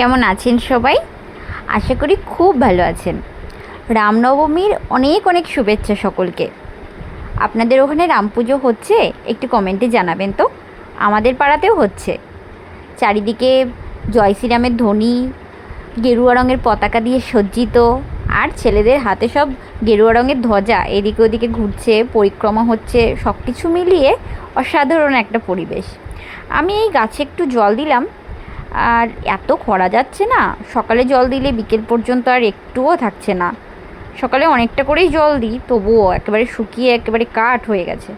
কেমন আছেন সবাই? আশা করি খুব ভালো আছেন। রামনবমীর অনেক অনেক শুভেচ্ছা সকলকে। আপনাদের ওখানে রাম পুজো হচ্ছে? একটু কমেন্টে জানাবেন তো। আমাদের পাড়াতেও হচ্ছে। চারিদিকে জয় শ্রীরামের ধ্বনি, গেরুয়া রঙের পতাকা দিয়ে সজ্জিত, আর ছেলেদের হাতে সব গেরুয়া রঙের ধ্বজা। এদিকে ওদিকে ঘুরছে, পরিক্রমা হচ্ছে সব কিছু মিলিয়ে অসাধারণ একটা পরিবেশ। আমি এই গাছে একটু জল দিলাম। আর এত খরা যাচ্ছে না, সকালে জল দিলে বিকেল পর্যন্ত আর একটুও থাকছে না। সকালে অনেকটা করেই জল দিই, তবুও একেবারে শুকিয়ে একেবারে কাঠ হয়ে গেছে।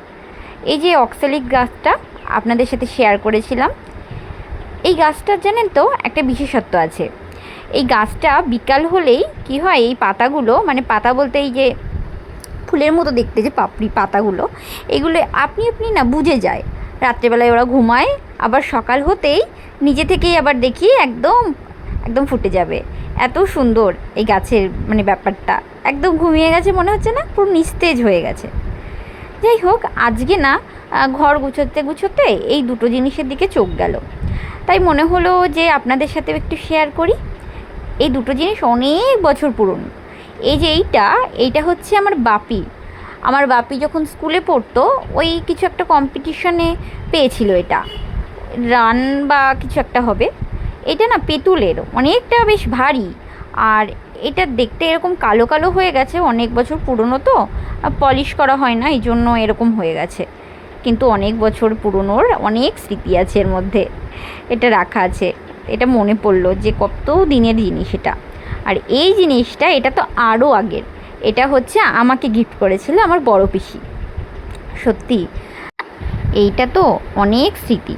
এই যে অক্সালিক গাছটা, আপনাদের সাথে শেয়ার করেছিলাম। এই গাছটার জানেন তো, একটা বিশেষত্ব আছে। এই গাছটা বিকাল হলেই কি হয়, এই পাতাগুলো মানে পাতা বলতে এই যে ফুলের মতো দেখতে যে পাপড়ি পাতাগুলো, এগুলো আপনি আপনি না বুঝে যায়। রাত্রেবেলায় ওরা ঘুমায় আবার সকাল হতেই নিজে থেকেই আবার দেখি একদম একদম ফুটে যাবে। এত সুন্দর এই গাছের মানে ব্যাপারটা। একদম ঘুমিয়ে গেছে মনে হচ্ছে না, পুরো নিস্তেজ হয়ে গেছে। যাই হোক, আজকে না ঘর গুছোতে গুছোতে এই দুটো জিনিসের দিকে চোখ গেল। তাই মনে হলো যে আপনাদের সাথেও একটু শেয়ার করি। এই দুটো জিনিস অনেক বছর পুরনো। এই যে এইটা এইটা হচ্ছে আমার বাপি। আমার বাপি যখন স্কুলে পড়তো, ওই কিছু একটা কম্পিটিশনে পেয়েছিল এটা। রান বা কিছু একটা হবে। এটা না পেতুলের অনেকটা বেশ ভারী। আর এটা দেখতে এরকম কালো কালো হয়ে গেছে, অনেক বছর পুরনো তো পলিশ করা হয় না এই জন্য এরকম হয়ে গেছে। কিন্তু অনেক বছর পুরনোর অনেক স্মৃতি আছে এর মধ্যে, এটা রাখা আছে। এটা মনে পড়ল যে কত দিনের জিনিস এটা। আর এই জিনিসটা, এটা তো আরও আগের। এটা হচ্ছে আমাকে গিফট করেছিল আমার বড় পিসি। সত্যি, এইটা তো অনেক স্মৃতি।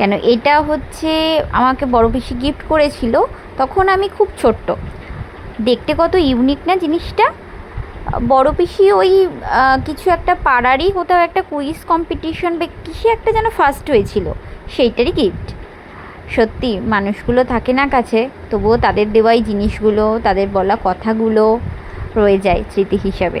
কেন? এটা হচ্ছে আমাকে বড় পিসি গিফট করেছিল, তখন আমি খুব ছোট্ট। দেখতে কত ইউনিক না জিনিসটা? বড় পিসি ওই কিছু একটা পাড়ারই কোথাও একটা কুইজ কম্পিটিশন বা কিসে একটা যেন ফার্স্ট হয়েছিল, সেইটারই গিফট সত্যি, মানুষগুলো থাকে না কাছে, তবুও তাদের দেওয়াই জিনিসগুলো, তাদের বলা কথাগুলো রয়ে যায় স্মৃতি হিসাবে।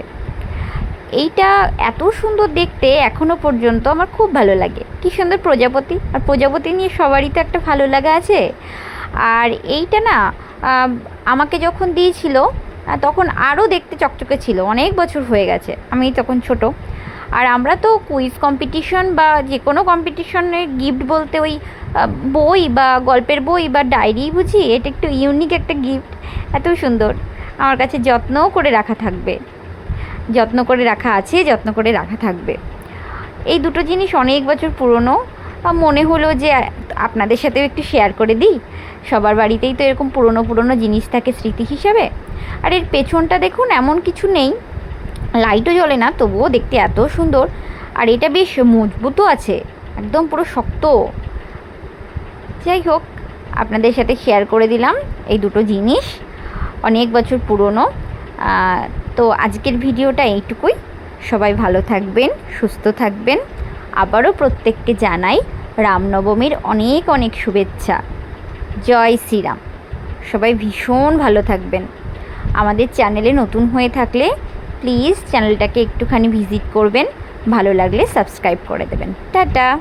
এইটা এত সুন্দর দেখতে এখনও পর্যন্ত আমার খুব ভালো লাগে। কি সুন্দর প্রজাপতি। আর প্রজাপতি নিয়ে সবারই তো একটা ভালো লাগা আছে। আর এইটা না আমাকে যখন দিয়েছিল তখন আরও দেখতে চকচকে ছিল। অনেক বছর হয়ে গেছে, আমি তখন ছোট। আর আমরা তো কুইজ কম্পিটিশন বা যে কোনো কম্পিটিশনের গিফট বলতে ওই বই বা গল্পের বই বা ডায়েরি বুঝি? এটা একটু ইউনিক একটা গিফট এত সুন্দর। আমার কাছে যত্নও করে রাখা থাকবে। যত্ন করে রাখা আছে, যত্ন করে রাখা থাকবে। এই দুটো জিনিস অনেক বছর পুরনো। মনে হলো যে আপনাদের সাথেও একটু শেয়ার করে দিই। সবার বাড়িতেই তো এরকম পুরনো পুরনো জিনিস থাকে স্মৃতি হিসাবে। আর এর পেছনটা দেখুন, এমন কিছু নেই। লাইটও জ্বলে না, তবুও দেখতে এত সুন্দর। আর এটা বেশ মজবুতও আছে, একদম পুরো শক্ত। যাই হোক, আপনাদের সাথে শেয়ার করে দিলাম এই দুটো জিনিস। অনেক বছর পুরনো। তো আজকের ভিডিওটা এইটুকুই। সবাই ভালো থাকবেন, সুস্থ থাকবেন। আবারও প্রত্যেককে জানাই রামনবমীর অনেক অনেক শুভেচ্ছা। জয় শ্রীরাম। সবাই ভীষণ ভালো থাকবেন। আমাদের চ্যানেলে নতুন হয়ে থাকলে প্লিজ চ্যানেলটাকে একটুখানি ভিজিট করবেন। ভালো লাগলে সাবস্ক্রাইব করে দেবেন। টাটা!